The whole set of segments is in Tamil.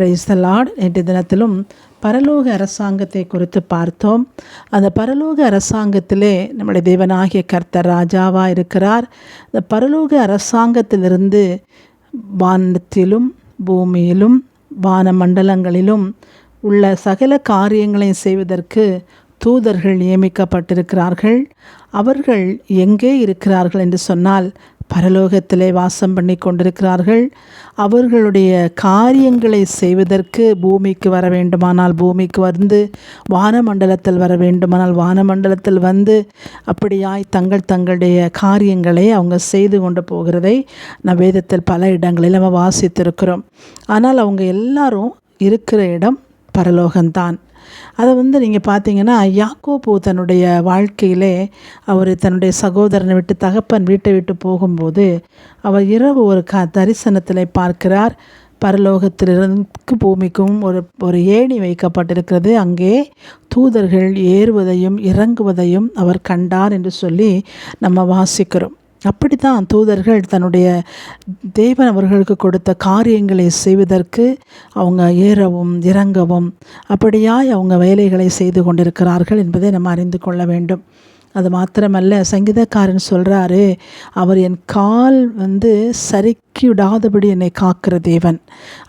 பிரைஸ்தலாட் நேற்று தினத்திலும் பரலோக அரசாங்கத்தை குறித்து பார்த்தோம். அந்த பரலோக அரசாங்கத்திலே நம்முடைய தேவனாகிய கர்த்தர் ராஜாவாக இருக்கிறார். அந்த பரலோக அரசாங்கத்திலிருந்து வானத்திலும் பூமியிலும் வான மண்டலங்களிலும் உள்ள சகல காரியங்களை செய்வதற்கு தூதர்கள் நியமிக்கப்பட்டிருக்கிறார்கள். அவர்கள் எங்கே இருக்கிறார்கள் என்று சொன்னால் பரலோகத்திலே வாசம் பண்ணி கொண்டிருக்கிறார்கள். அவர்களுடைய காரியங்களை செய்வதற்கு பூமிக்கு வர வேண்டுமானால் பூமிக்கு வந்து வானமண்டலத்தில் வர வேண்டுமானால் வானமண்டலத்தில் வந்து அப்படியாய் தங்கள் தங்களுடைய காரியங்களை அவங்க செய்து கொண்டு போகிறதை நம் வேதத்தில் பல இடங்களில் நம்ம வாசித்திருக்கிறோம். ஆனால் அவங்க எல்லாரும் இருக்கிற இடம் பரலோகம்தான். அதை வந்து நீங்கள் பார்த்தீங்கன்னா யாக்கோபு தன்னுடைய வாழ்க்கையிலே அவர் தன்னுடைய சகோதரனை விட்டு தகப்பன் வீட்டை விட்டு போகும்போது அவர் இரவு ஒரு க தரிசனத்தில் பார்க்கிறார். பரலோகத்திலிருந்து பூமிக்கும் ஒரு ஒரு ஏணி வைக்கப்பட்டிருக்கிறது. அங்கே தூதர்கள் ஏறுவதையும் இறங்குவதையும் அவர் கண்டார் என்று சொல்லி நம்ம வாசிக்கிறோம். அப்படி தான் தூதர்கள் தன்னுடைய தேவன் அவர்களுக்கு கொடுத்த காரியங்களை செய்வதற்கு அவங்க ஏறவும் இறங்கவும் அப்படியாய் அவங்க வேலைகளை செய்து கொண்டிருக்கிறார்கள் என்பதை நம்ம அறிந்து கொள்ள வேண்டும். அது மாத்திரமல்ல சங்கீதக்காரன் சொல்கிறாரு அவர் என் கால் வந்து சறுக்கி விடாதபடி என்னை காக்கிற தேவன்.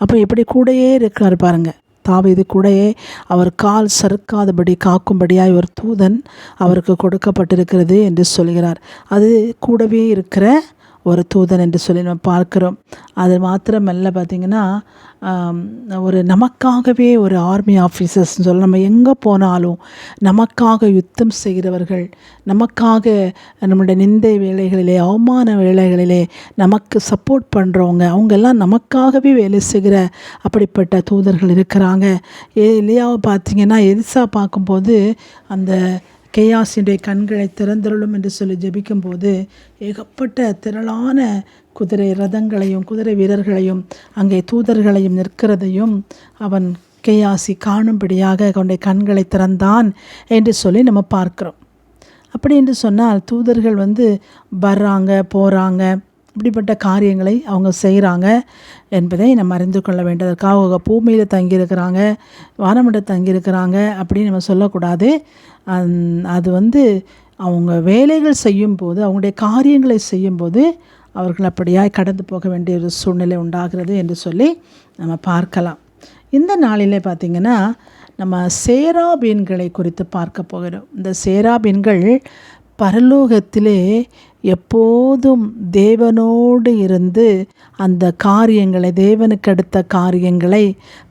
அப்போ எப்படி கூடயே இருக்கிறார் பாருங்கள் தாவீது கூடயே அவர் கால் சறுக்காதபடி காக்கும்படியாய் ஒரு தூதன் அவருக்கு கொடுக்கப்பட்டிருக்கிறது என்று சொல்கிறார். அது கூடவே இருக்கிற ஒரு தூதன் என்று சொல்லி நம்ம பார்க்குறோம். அது மாத்திரமல்ல பார்த்திங்கன்னா ஒரு நமக்காகவே ஒரு ஆர்மி ஆஃபீஸர்ஸ்னு சொல்ல நம்ம எங்கே போனாலும் நமக்காக யுத்தம் செய்கிறவர்கள் நமக்காக நம்முடைய நிந்தை வேலைகளிலே அவமான வேலைகளிலே நமக்கு சப்போர்ட் பண்ணுறவங்க அவங்கெல்லாம் நமக்காகவே வேலை செய்கிற அப்படிப்பட்ட தூதர்கள் இருக்கிறாங்க. ஏ இல்லையாவை பார்த்திங்கன்னா எரிசா பார்க்கும்போது அந்த கேயாசினுடைய கண்களை திறந்தருளும் என்று சொல்லி ஜெபிக்கும்போது ஏகப்பட்ட திரளான குதிரை ரதங்களையும் குதிரை வீரர்களையும் அங்கே தூதர்களையும் நிற்கிறதையும் அவன் கேயாசி காணும்படியாக அவனுடைய கண்களை திறந்தான் என்று சொல்லி நம்ம பார்க்குறோம். அப்படி என்று சொன்னால் தூதர்கள் வந்து வர்றாங்க போகிறாங்க இப்படிப்பட்ட காரியங்களை அவங்க செய்கிறாங்க என்பதை நம்ம அறிந்து கொள்ள வேண்டியதற்காக அவங்க பூமியில் தங்கியிருக்கிறாங்க வானமண்டல் தங்கியிருக்கிறாங்க அப்படின்னு நம்ம சொல்லக்கூடாது. அது வந்து அவங்க வேலைகள் செய்யும்போது அவங்களுடைய காரியங்களை செய்யும்போது அவர்கள் அப்படியாய் கடந்து போக வேண்டிய ஒரு சூழ்நிலை உண்டாகிறது என்று சொல்லி நம்ம பார்க்கலாம். இந்த நாளில் பார்த்திங்கன்னா நம்ம சேராபீன்களை குறித்து பார்க்க போகிறோம். இந்த சேராபீன்கள் பரலோகத்திலே எப்போதும் தேவனோடு இருந்து அந்த காரியங்களை தேவனுக்கு அடுத்த காரியங்களை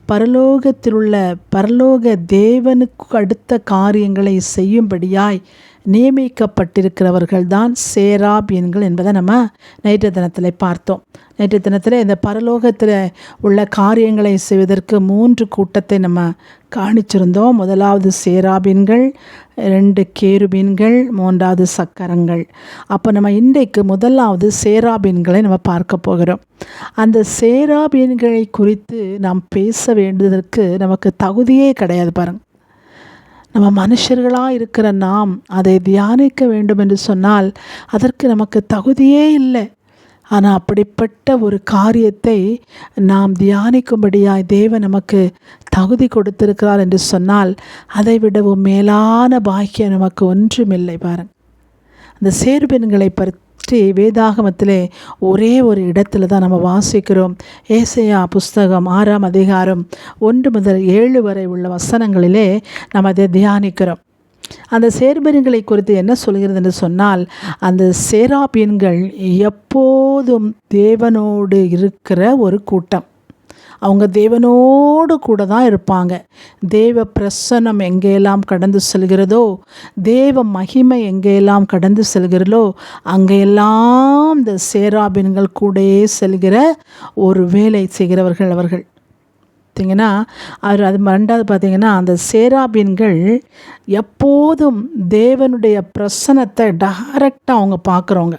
பரலோகத்தில் உள்ள பரலோக தேவனுக்கு அடுத்த காரியங்களை செய்யும்படியாய் நியமிக்கப்பட்டிருக்கிறவர்கள் தான் சேராபியன்கள் என்பதை நம்ம நேற்று தினத்தில் பார்த்தோம். நேற்று தினத்தில் இந்த பரலோகத்தில் உள்ள காரியங்களை செய்வதற்கு மூன்று கூட்டத்தை நம்ம காணிச்சிருந்தோம். முதலாவது சேராபின்கள் ரெண்டு கேருபீன்கள் மூன்றாவது சக்கரங்கள். அப்போ நம்ம இன்றைக்கு முதலாவது சேராபீன்களை நம்ம பார்க்க போகிறோம். அந்த சேராபீன்களை குறித்து நாம் பேச வேண்டியதற்கு நமக்கு தகுதியே கிடையாது பாருங்கள் நம்ம மனுஷர்களாக இருக்கிற நாம் அதை தியானிக்க வேண்டும் என்று சொன்னால் அதற்கு நமக்கு தகுதியே இல்லை. ஆனால் அப்படிப்பட்ட ஒரு காரியத்தை நாம் தியானிக்கும்படியாய் தேவன் நமக்கு தகுதி கொடுத்திருக்கிறார் என்று சொன்னால் அதை விடவும் மேலான பாக்கியம் நமக்கு ஒன்றுமில்லை பாருங்கள் அந்த சேர்பெண்களை பற்றி வேதாகமத்திலே ஒரே ஒரு இடத்துல தான் நம்ம வாசிக்கிறோம். ஏசையா புஸ்தகம் ஆறாம் அதிகாரம் ஒன்று முதல் ஏழு வரை உள்ள வசனங்களிலே நம்ம அதை தியானிக்கிறோம். அந்த சேர்பெருங்களை குறித்து என்ன சொல்கிறது என்று சொன்னால் அந்த சேராபீன்கள் எப்போதும் தேவனோடு இருக்கிற ஒரு கூட்டம். அவங்க தேவனோடு கூட தான் இருப்பாங்க. தேவ பிரசனம் எங்கெல்லாம் கடந்து செல்கிறதோ தேவ மகிமை எங்கெல்லாம் கடந்து செல்கிறதோ அங்கெல்லாம் இந்த சேராபின்கள் கூடயே செல்கிற ஒரு வேலை செய்கிறவர்கள் அவர்கள். பார்த்தீங்கன்னா அவர் அது ரெண்டாவது பார்த்திங்கன்னா அந்த சேராபீன்கள் எப்போதும் தேவனுடைய பிரசனத்தை டைரக்டாக அவங்க பார்க்குறவங்க.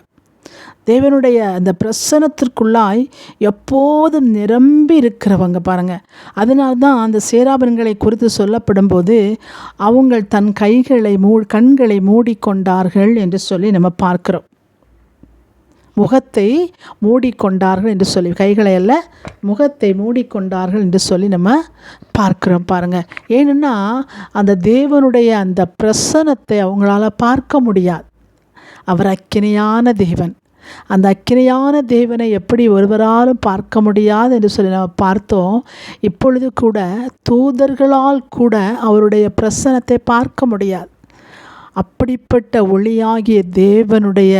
தேவனுடைய அந்த பிரசனத்திற்குள்ளாய் எப்போதும் நிரம்பி இருக்கிறவங்க பாருங்கள் அதனால்தான் அந்த சேராபன்களை குறித்து சொல்லப்படும் போது தன் கைகளை மூ கண்களை மூடிக்கொண்டார்கள் என்று சொல்லி நம்ம பார்க்குறோம். முகத்தை மூடிக்கொண்டார்கள் என்று சொல்லி கைகளை அல்ல முகத்தை மூடிக்கொண்டார்கள் என்று சொல்லி நம்ம பார்க்குறோம் பாருங்கள் ஏன்னா அந்த தேவனுடைய அந்த பிரசனத்தை அவங்களால பார்க்க முடியாது. அவர் அக்கினியான தேவன். அந்த அக்கினியான தேவனை எப்படி ஒருவராலும் பார்க்க முடியாது என்று சொல்லி நம்ம பார்த்தோம். இப்பொழுது கூட தூதர்களால் கூட அவருடைய பிரசனத்தை பார்க்க முடியாது. அப்படிப்பட்ட ஒளியாகிய தேவனுடைய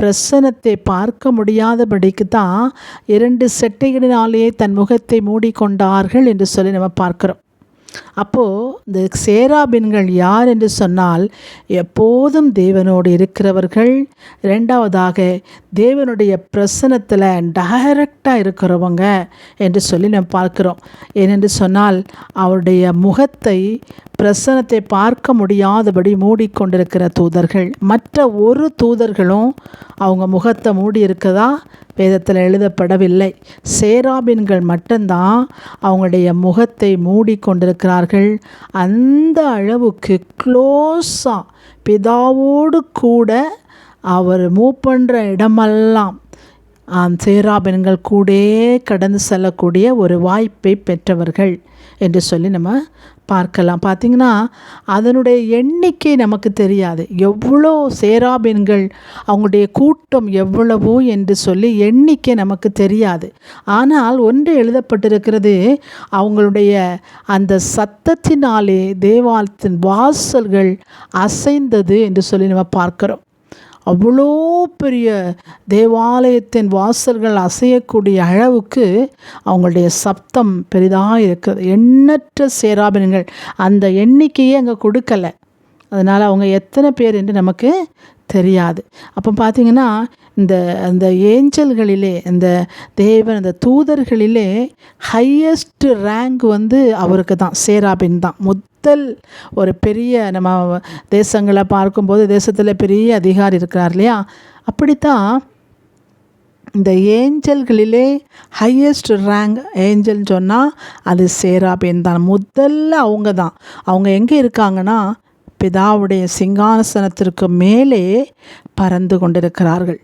பிரசனத்தை பார்க்க முடியாதபடிக்கு தான் இரண்டு செட்டைகளினாலேயே தன் முகத்தை மூடிக்கொண்டார்கள் என்று சொல்லி நம்ம பார்க்குறோம். அப்போது இந்த சேராபின்கள் யார் என்று சொன்னால் எப்போதும் தேவனோடு இருக்கிறவர்கள். ரெண்டாவதாக தேவனுடைய பிரசனத்தில் டைரக்டாக இருக்கிறவங்க என்று சொல்லி நம்ம பார்க்குறோம். ஏனென்று சொன்னால் அவருடைய முகத்தை பிரசனத்தை பார்க்க முடியாதபடி மூடிக்கொண்டிருக்கிற தூதர்கள். மற்ற ஒரு தூதர்களும் அவங்க முகத்தை மூடி இருக்கதா வேதத்தில் எழுதப்படவில்லை. சேராபின்கள் மட்டும்தான் அவங்களுடைய முகத்தை மூடிக்கொண்டிருக்கிறார்கள். அந்த அளவுக்கு க்ளோஸாக பிதாவோடு கூட அவர் மூவ் பண்ணுற இடமெல்லாம் சேராபின்கள் கூட கடந்து செல்லக்கூடிய ஒரு வாய்ப்பை பெற்றவர்கள் என்று சொல்லி நம்ம பார்க்கலாம். பார்த்திங்கன்னா அதனுடைய எண்ணிக்கை நமக்கு தெரியாது. எவ்வளோ சேராபெண்கள் அவங்களுடைய கூட்டம் எவ்வளவோ என்று சொல்லி எண்ணிக்கை நமக்கு தெரியாது. ஆனால் ஒன்று எழுதப்பட்டிருக்கிறது அவங்களுடைய அந்த சத்தத்தினாலே தேவாலயத்தின் வாசல்கள் அசைந்தது என்று சொல்லி நம்ம பார்க்குறோம். அவ்வளோ பெரிய தேவாலயத்தின் வாசல்கள் அசையக்கூடிய அளவுக்கு அவங்களுடைய சப்தம் பெரிதாக இருக்கிறது. எண்ணற்ற சேராபினங்கள். அந்த எண்ணிக்கையே அங்கே கொடுக்கலை. அதனால் அவங்க எத்தனை பேர் என்று நமக்கு தெரியாது. அப்போ பார்த்தீங்கன்னா இந்த அந்த ஏஞ்சல்களிலே இந்த தேவன் அந்த தூதர்களிலே ஹையஸ்ட் ரேங்க் வந்து அவருக்கு தான் சேராபின் தான் முதல் ஒரு பெரிய நம்ம தேசங்களை பார்க்கும்போது தேசத்தில் பெரிய அதிகாரி இருக்கிறார் இல்லையா? அப்படித்தான் இந்த ஏஞ்சல்களிலே ஹையஸ்ட் ரேங்க் ஏஞ்சல்னு சொன்னால் அது சேராபின் தான் முதல்ல அவங்க தான் அவங்க எங்கே இருக்காங்கன்னா பிதாவுடைய சிங்காசனத்திற்கு மேலே பறந்து கொண்டிருக்கிறார்கள்.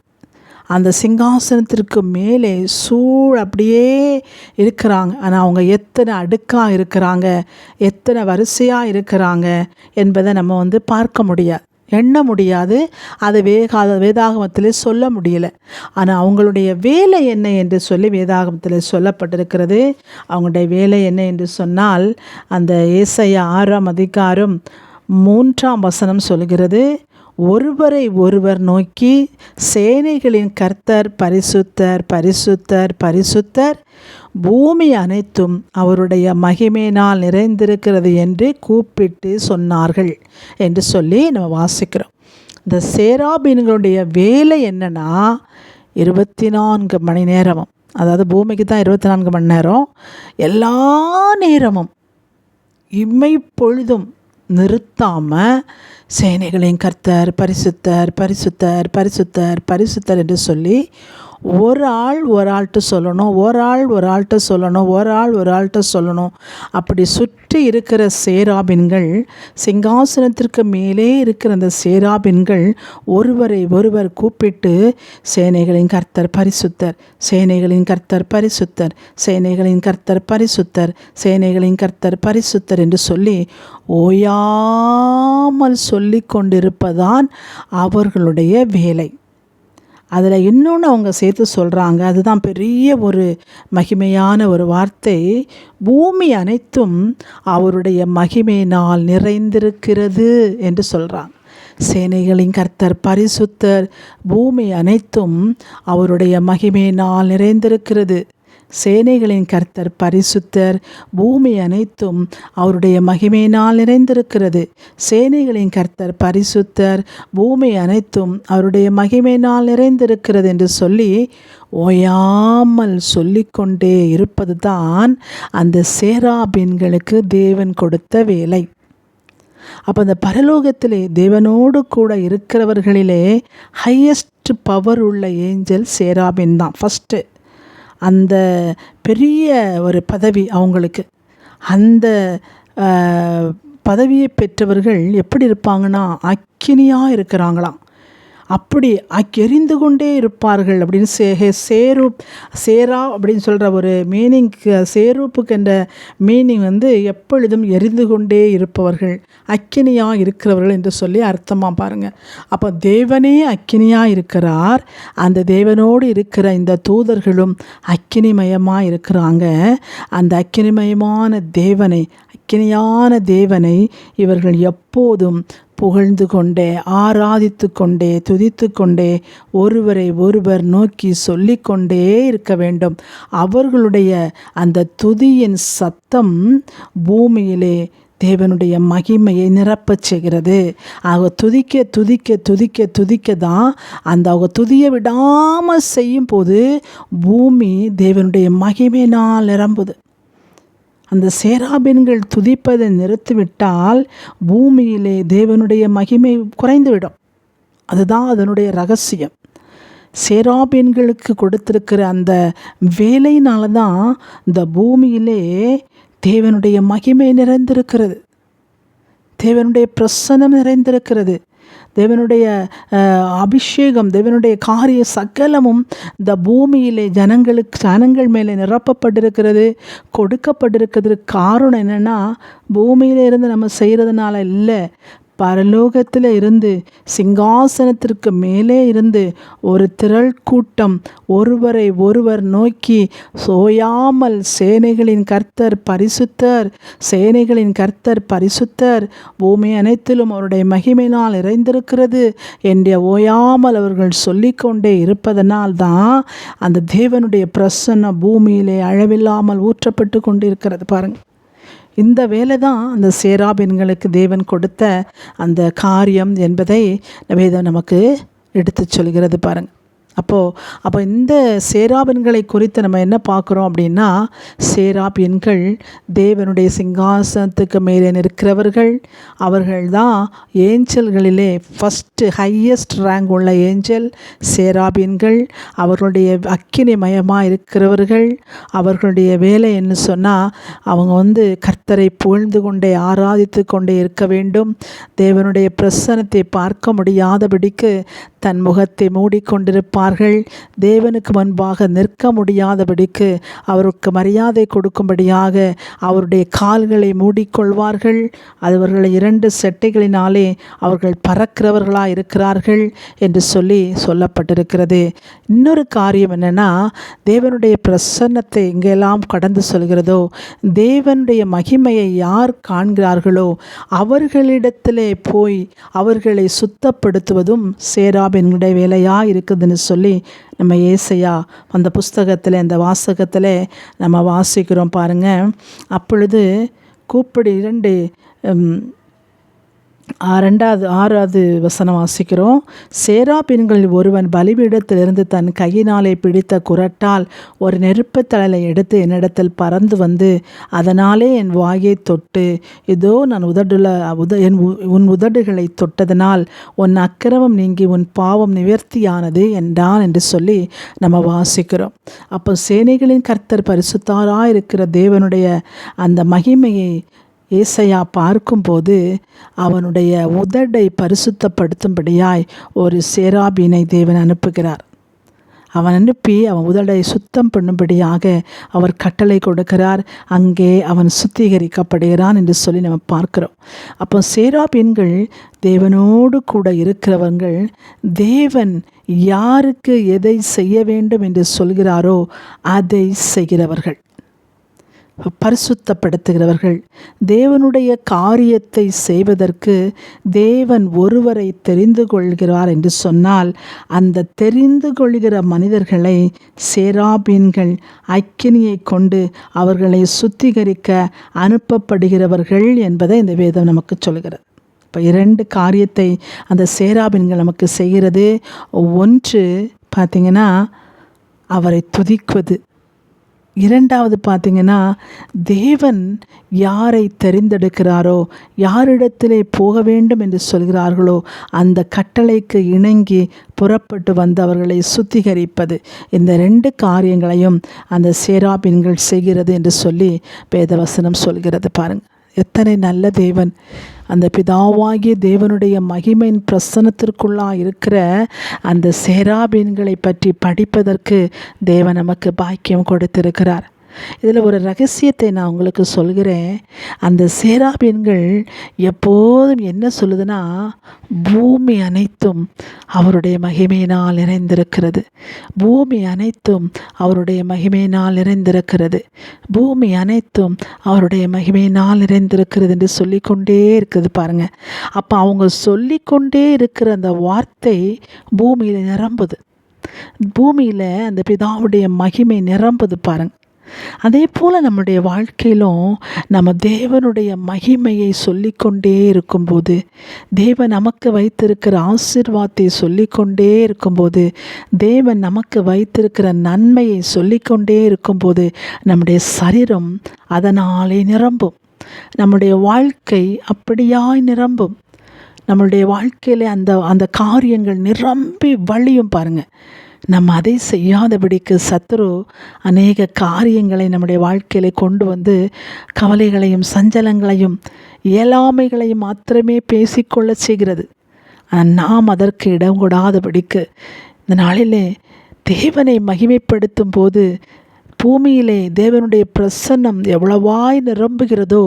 அந்த சிங்காசனத்திற்கு மேலே சூழ் அப்படியே இருக்கிறாங்க. ஆனால் அவங்க எத்தனை அடுக்காக இருக்கிறாங்க எத்தனை வரிசையாக இருக்கிறாங்க என்பதை நம்ம வந்து பார்க்க முடியாது. எண்ண முடியாது. அது வேகாத வேதாகமத்தில் சொல்ல முடியல. ஆனால் அவங்களுடைய வேலை என்ன என்று சொல்லி வேதாகமத்தில் சொல்லப்பட்டிருக்கிறது. அவங்களுடைய வேலை என்ன என்று சொன்னால் அந்த ஏசைய ஆறாம் அதிகாரம் மூன்றாம் வசனம் சொல்கிறது ஒருவரை ஒருவர் நோக்கி சேனைகளின் கர்த்தர் பரிசுத்தர் பரிசுத்தர் பரிசுத்தர் பூமி அனைத்தும் அவருடைய மகிமையினால் நிறைந்திருக்கிறது என்று கூப்பிட்டு சொன்னார்கள் என்று சொல்லி நம்ம வாசிக்கிறோம். இந்த சேராபீன்களுடைய வேலை என்னென்னா இருபத்தி நான்கு மணி நேரமும் அதாவது பூமிக்கு தான் இருபத்தி நான்கு மணி நேரம் எல்லா நேரமும் இம்மை பொழுதும் நிறுத்தாமல் சேனைகளின் கர்த்தர் பரிசுத்தர் பரிசுத்தர் பரிசுத்தர் பரிசுத்தர் என்று சொல்லி ஒரு ஆள் ஒரு ஆள்கிட்ட சொல்லணும் ஒரு ஆள் ஒரு ஆள்கிட்ட சொல்லணும் ஒரு ஆள் ஒரு ஆள்கிட்ட சொல்லணும். அப்படி சுற்றி இருக்கிற சேராபின்கள் சிங்காசனத்திற்கு மேலே இருக்கிற அந்த சேராபின்கள் ஒருவரை ஒருவர் கூப்பிட்டு சேனைகளின் கர்த்தர் பரிசுத்தர் சேனைகளின் கர்த்தர் பரிசுத்தர் சேனைகளின் கர்த்தர் பரிசுத்தர் சேனைகளின் கர்த்தர் பரிசுத்தர் என்று சொல்லி ஓயாமல் சொல்லி கொண்டிருப்பதான் அவர்களுடைய வேலை. அதில் இன்னொன்று அவங்க சேர்த்து சொல்கிறாங்க அதுதான் பெரிய ஒரு மகிமையான ஒரு வார்த்தை. பூமி அனைத்தும் அவருடைய மகிமையினால் நிறைந்திருக்கிறது என்று சொல்கிறாங்க சேனைகளின் கர்த்தர் பரிசுத்தர் பூமி அனைத்தும் அவருடைய மகிமையினால் நிறைந்திருக்கிறது. சேனைகளின் கர்த்தர் பரிசுத்தர் பூமி அனைத்தும் அவருடைய மகிமையினால் நிறைந்திருக்கிறது. சேனைகளின் கர்த்தர் பரிசுத்தர் பூமி அனைத்தும் அவருடைய மகிமையினால் நிறைந்திருக்கிறது என்று சொல்லி ஓயாமல் சொல்லிக்கொண்டே இருப்பது தான் அந்த சேராபின்களுக்கு தேவன் கொடுத்த வேலை. அப்போ அந்த பரலோகத்திலே தேவனோடு கூட இருக்கிறவர்களிலே ஹையஸ்ட் பவர் உள்ள ஏஞ்சல் சேராபின் தான். ஃபஸ்ட்டு அந்த பெரிய ஒரு பதவி அவங்களுக்கு. அந்த பதவியை பெற்றவர்கள் எப்படி இருப்பாங்கன்னா அக்கினியாக இருக்கிறாங்களாம். அப்படி எரிந்து கொண்டே இருப்பார்கள் அப்படின்னு சே சேரூப் சேரா அப்படின்னு சொல்கிற ஒரு மீனிங்க்கு சேரூப்புக்கு என்ற மீனிங் வந்து எப்பொழுதும் எரிந்து கொண்டே இருப்பவர்கள் அக்கினியாக இருக்கிறவர்கள் என்று சொல்லி அர்த்தமாக பாருங்கள் அப்போ தேவனே அக்கினியாக இருக்கிறார். அந்த தேவனோடு இருக்கிற இந்த தூதர்களும் அக்கினிமயமாக இருக்கிறாங்க. அந்த அக்கினிமயமான தேவனை அக்கினியான தேவனை இவர்கள் எப்போதும் புகழ்ந்து கொண்டே ஆராதித்து கொண்டே துதித்து கொண்டே ஒருவரை ஒருவர் நோக்கி சொல்லிக்கொண்டே இருக்க வேண்டும். அவர்களுடைய அந்த துதியின் சத்தம் பூமியிலே தேவனுடைய மகிமையை நிரப்பச் செய்கிறது. அவங்க துதிக்க துதிக்க துதிக்க துதிக்க தான் அந்த அவங்க துதியை விடாமல் செய்யும் போது பூமி தேவனுடைய மகிமையினால் நிரம்புது. அந்த சேராபின்கள் துதிப்பதை நிறுத்திவிட்டால் பூமியிலே தேவனுடைய மகிமை குறைந்துவிடும். அதுதான் அதனுடைய ரகசியம். சேராபின்களுக்கு கொடுத்திருக்கிற அந்த வேலையினால தான் இந்த பூமியிலே தேவனுடைய மகிமை நிறைந்திருக்கிறது. தேவனுடைய பிரசனம் நிறைந்திருக்கிறது. தேவனுடைய அபிஷேகம் தேவனுடைய காரிய சகலமும் இந்த பூமியிலே ஜனங்களுக்கு ஜனங்கள் மேலே நிரப்பப்பட்டிருக்கிறது கொடுக்கப்பட்டிருக்கிறது. காரணம் என்னென்னா பூமியிலிருந்து நம்ம செய்கிறதுனால இல்லை. பரலோகத்தில் இருந்து சிங்காசனத்திற்கு மேலே இருந்து ஒரு திரள் கூட்டம் ஒருவரை ஒருவர் நோக்கி சோயாமல் சேனைகளின் கர்த்தர் பரிசுத்தர் சேனைகளின் கர்த்தர் பரிசுத்தர் பூமி அனைத்திலும் அவருடைய மகிமையினால் இறைந்திருக்கிறது என்று ஓயாமல் அவர்கள் சொல்லிக்கொண்டே இருப்பதனால் தான் அந்த தேவனுடைய பிரசன்ன பூமியிலே அழவில்லாமல் ஊற்றப்பட்டு கொண்டிருக்கிறது. பாருங்கள் இந்த வேலை தான் அந்த சேரா பெண்களுக்கு தேவன் கொடுத்த அந்த காரியம் என்பதை வேதம் நமக்கு எடுத்து சொல்கிறது பாருங்கள் அப்போது அப்போ இந்த சேராபெண்களை குறித்து நம்ம என்ன பார்க்குறோம் அப்படின்னா சேராபின்கள் தேவனுடைய சிங்காசனத்துக்கு மேலே நிற்கிறவர்கள். அவர்கள் தான் ஏஞ்சல்களிலே ஃபஸ்ட்டு ஹையஸ்ட் ரேங்க் உள்ள ஏஞ்சல் சேராபின்கள் அவர்களுடைய அக்கினி மயமாக இருக்கிறவர்கள். அவர்களுடைய வேலை என்ன சொன்னால் அவங்க வந்து கர்த்தரை புகழ்ந்து கொண்டே ஆராதித்து கொண்டே இருக்க வேண்டும். தேவனுடைய பிரசனத்தை பார்க்க முடியாதபடிக்கு தன் முகத்தை மூடிக்கொண்டிருப்பார்கள். தேவனுக்கு முன்பாக நிற்க முடியாதபடிக்கு அவருக்கு மரியாதை கொடுக்கும்படியாக அவருடைய கால்களை மூடிக்கொள்வார்கள். அவர்களை இரண்டு செட்டைகளினாலே அவர்கள் பறக்கிறவர்களாக இருக்கிறார்கள் என்று சொல்லி சொல்லப்பட்டிருக்கிறது. இன்னொரு காரியம் என்னென்னா தேவனுடைய பிரசன்னத்தை எங்கெல்லாம் கடந்து சொல்கிறதோ தேவனுடைய மகிமையை யார் காண்கிறார்களோ அவர்களிடத்திலே போய் அவர்களை சுத்தப்படுத்துவதும் சேரா என்னுடைய வேலையாக இருக்குதுன்னு சொல்லி நம்ம ஏசையா அந்த புஸ்தகத்தில் அந்த வாசகத்தில் நம்ம வாசிக்கிறோம் பாருங்கள் அப்பொழுது கூப்பிடு இரண்டு ரெண்டாவது ஆறாவது வசனம் வாசிக்கிறோம். சேரா பெண்களில் ஒருவன் பலிபீடத்திலிருந்து தன் கையினாலே பிடித்த குரட்டால் ஒரு நெருப்பு தழலை எடுத்து என்னிடத்தில் பறந்து வந்து அதனாலே என் வாயை தொட்டு இதோ நான் உதடுல உத என் உன் உதடுகளை தொட்டதனால் உன் அக்கிரமம் நீங்கி உன் பாவம் நிவர்த்தியானது என்றான் என்று சொல்லி நம்ம வாசிக்கிறோம். அப்போ சேனைகளின் கர்த்தர் பரிசுத்தாராக இருக்கிற தேவனுடைய அந்த மகிமையை ஏசையா பார்க்கும்போது அவனுடைய உதடை பரிசுத்தப்படுத்தும்படியாய் ஒரு சேராபீனை தேவன் அனுப்புகிறார். அவன் அனுப்பி அவன் உதடை சுத்தம் பண்ணும்படியாக அவர் கட்டளை கொடுக்கிறார். அங்கே அவன் சுத்திகரிக்கப்படுகிறான் என்று சொல்லி நம்ம பார்க்கிறோம். அப்போ சேராபீன்கள் தேவனோடு கூட இருக்கிறவர்கள் தேவன் யாருக்கு எதை செய்ய வேண்டும் என்று சொல்கிறாரோ அதை செய்கிறவர்கள். பரிசுத்தப்படுத்துகிறவர்கள். தேவனுடைய காரியத்தை செய்வதற்கு தேவன் ஒருவரை தெரிந்து கொள்கிறார் என்று சொன்னால் அந்த தெரிந்து கொள்கிற மனிதர்களை சேராபீன்கள் அக்கினியை கொண்டு அவர்களை சுத்திகரிக்க அனுப்பப்படுகிறவர்கள் என்பதை இந்த வேதம் நமக்கு சொல்கிறது. இப்போ இரண்டு காரியத்தை அந்த சேராபின்கள் நமக்கு செய்கிறது. ஒன்று பார்த்திங்கன்னா அவரை துதிக்குவது. இரண்டாவது பார்த்திங்கன்னா தேவன் யாரை தெரிந்தெடுக்கிறாரோ யாரிடத்திலே போக வேண்டும் என்று சொல்கிறார்களோ அந்த கட்டளைக்கு இணங்கி புறப்பட்டு வந்தவர்களை சுத்திகரிப்பது. இந்த ரெண்டு காரியங்களையும் அந்த சேராபின்கள் செய்கிறது என்று சொல்லி வேதவசனம் சொல்கிறது பாருங்கள் எத்தனை நல்ல தேவன். அந்த பிதாவாகிய தேவனுடைய மகிமையின் பிரசனத்திற்குள்ளாக இருக்கிற அந்த சேராபீன்களை பற்றி படிப்பதற்கு தேவன் நமக்கு பாக்கியம் கொடுத்திருக்கிறார். இதில் ஒரு ரகசியத்தை நான் உங்களுக்கு சொல்கிறேன். அந்த சேராபீன்கள் எப்போதும் என்ன சொல்லுதுன்னா பூமி அனைத்தும் அவருடைய மகிமையினால் நிறைந்திருக்கிறது. பூமி அனைத்தும் அவருடைய மகிமையினால் நிறைந்திருக்கிறது. பூமி அனைத்தும் அவருடைய மகிமையினால் நிறைந்திருக்கிறது என்று சொல்லிக்கொண்டே இருக்குது பாருங்க. அப்போ அவங்க சொல்லிக்கொண்டே இருக்கிற அந்த வார்த்தை பூமியில் நிரம்புது. பூமியில் அந்த பிதாவுடைய மகிமை நிரம்புது பாருங்க. அதே போல் நம்முடைய வாழ்க்கையிலும் நம்ம தேவனுடைய மகிமையை சொல்லிக்கொண்டே இருக்கும்போது தேவன் நமக்கு வைத்திருக்கிற ஆசிர்வாதத்தை சொல்லிக்கொண்டே இருக்கும்போது தேவன் நமக்கு வைத்திருக்கிற நன்மையை சொல்லிக்கொண்டே இருக்கும்போது நம்முடைய சரீரம் அதனாலே நிரம்பும். நம்முடைய வாழ்க்கை அப்படியாய் நிரம்பும். நம்மளுடைய வாழ்க்கையில் அந்த அந்த காரியங்கள் நிரம்பி வழியும் பாருங்கள் நம்ம அதை செய்யாதபடிக்கு சத்துரு அநேக காரியங்களை நம்முடைய வாழ்க்கையில் கொண்டு வந்து கவலைகளையும் சஞ்சலங்களையும் இயலாமைகளையும் மாத்திரமே பேசிக்கொள்ள செய்கிறது. நாம் அதற்கு இடம் கூடாதபடிக்கு இந்த நாளிலே தேவனை மகிமைப்படுத்தும் போது பூமியிலே தேவனுடைய பிரசன்னம் எவ்வளவாய் நிரம்புகிறதோ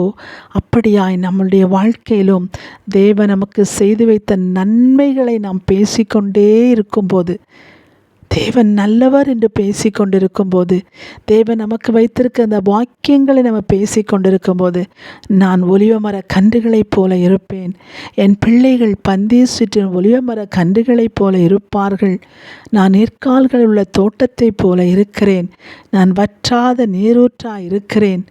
அப்படியாய் நம்முடைய வாழ்க்கையிலும் தேவன் நமக்கு செய்து வைத்த நன்மைகளை நாம் பேசிக்கொண்டே இருக்கும்போது தேவன் நல்லவர் என்று பேசி கொண்டிருக்கும் போது தேவன் நமக்கு வைத்திருக்க அந்த வாக்கியங்களை நம்ம பேசி கொண்டிருக்கும் போது நான் ஒலிவமர கன்றுகளைப் போல இருப்பேன். என் பிள்ளைகள் பந்தே சுற்றின் ஒலிவமர கன்றுகளைப் போல இருப்பார்கள். நான் நிற்கால்கள் உள்ள தோட்டத்தைப் போல இருக்கிறேன். நான் வற்றாத நீரூற்றாய் இருக்கிறேன்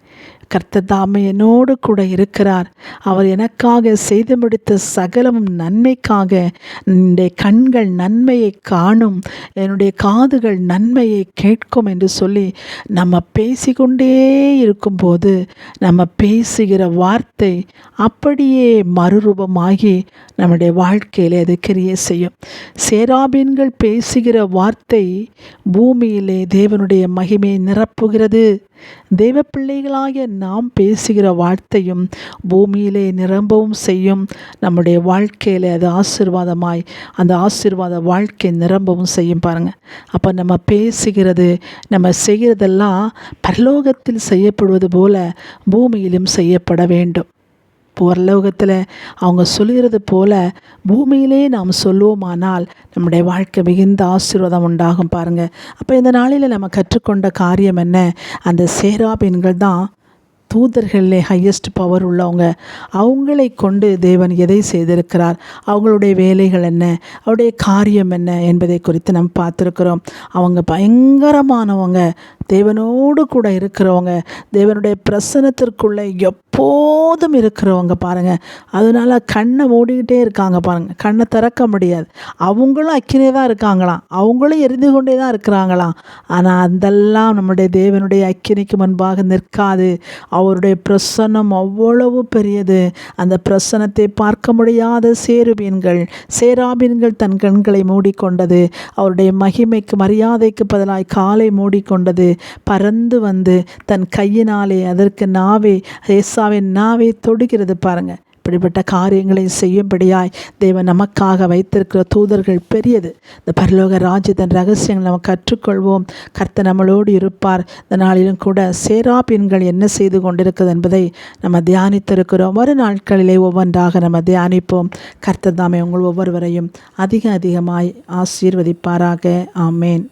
கர்த்ததாமையனோடு கூட இருக்கிறார். அவர் எனக்காக செய்து முடித்த சகலமும் நன்மைக்காக என்னுடைய கண்கள் நன்மையை காணும் என்னுடைய காதுகள் நன்மையை கேட்கும் என்று சொல்லி நம்ம பேசிக்கொண்டே இருக்கும்போது நம்ம பேசுகிற வார்த்தை அப்படியே மறுரூபமாகி நம்முடைய வாழ்க்கையில் அது கிரிய செய்யும். சேராபீன்கள் பேசுகிற வார்த்தை பூமியிலே தேவனுடைய மகிமையை நிரப்புகிறது. தெய்வ பிள்ளைகளாகிய நாம் பேசுகிற வார்த்தையும் பூமியிலே நிரம்பவும் செய்யும் நம்முடைய வாழ்க்கையில் அது ஆசிர்வாதமாய் அந்த ஆசிர்வாத வாழ்க்கை நிரம்பவும் செய்யும் பாருங்கள் அப்போ நம்ம பேசுகிறது நம்ம செய்கிறதெல்லாம் பரலோகத்தில் செய்யப்படுவது போல பூமியிலும் செய்யப்பட வேண்டும். பரலோகத்தில் அவங்க சொல்லுகிறது போல பூமியிலே நாம் சொல்லுவோமானால் நம்முடைய வாழ்க்கை மிகுந்த ஆசீர்வாதம் உண்டாகும் பாருங்கள் அப்போ இந்த நாளில் நம்ம கற்றுக்கொண்ட காரியம் என்ன? அந்த சேரா பெண்கள் தான் தூதர்களிலே ஹையஸ்ட் பவர் உள்ளவங்க. அவங்களை கொண்டு தேவன் எதை செய்திருக்கிறார்? அவங்களுடைய வேலைகள் என்ன? அவருடைய காரியம் என்ன என்பதை குறித்து நம்ம பார்த்துருக்குறோம். அவங்க பயங்கரமானவங்க. தேவனோடு கூட இருக்கிறவங்க தேவனுடைய பிரசனத்திற்குள்ளே எப்போதும் இருக்கிறவங்க பாருங்கள் அதனால் கண்ணை மூடிக்கிட்டே இருக்காங்க பாருங்கள் கண்ணை திறக்க முடியாது. அவங்களும் அக்கினே தான் இருக்காங்களாம். அவங்களும் எரிந்து கொண்டே தான் இருக்கிறாங்களாம். ஆனால் அதெல்லாம் நம்முடைய தேவனுடைய அக்கினிக்கு முன்பாக நிற்காது. அவருடைய பிரசனம் அவ்வளவு பெரியது. அந்த பிரசனத்தை பார்க்க முடியாத சேருபீன்கள் சேராபீன்கள் தன் கண்களை மூடிக்கொண்டது. அவருடைய மகிமைக்கு மரியாதைக்கு பதிலாய் காலை மூடிக்கொண்டது. பறந்து வந்து தன் கையினாலே அதற்கு நாவே ஏசாவின் நாவே தொடுகிறது பாருங்க. இப்படிப்பட்ட காரியங்களை செய்யும்படியாய் தேவன் நமக்காக வைத்திருக்கிற தூதர்கள் பெரியது. இந்த பரலோக ராஜ்யத்தின் ரகசியங்கள் நம்ம கற்றுக்கொள்வோம். கர்த்த நம்மளோடு இருப்பார். இந்த நாளிலும் கூட சேராபின்கள் என்ன செய்து கொண்டிருக்கிறது என்பதை நம்ம தியானித்திருக்கிறோம். ஒரு நாட்களிலே ஒவ்வொன்றாக நம்ம தியானிப்போம். கர்த்தர் தாமே உங்கள் ஒவ்வொருவரையும் அதிக அதிகமாய் ஆசீர்வதிப்பாராக. ஆமேன்.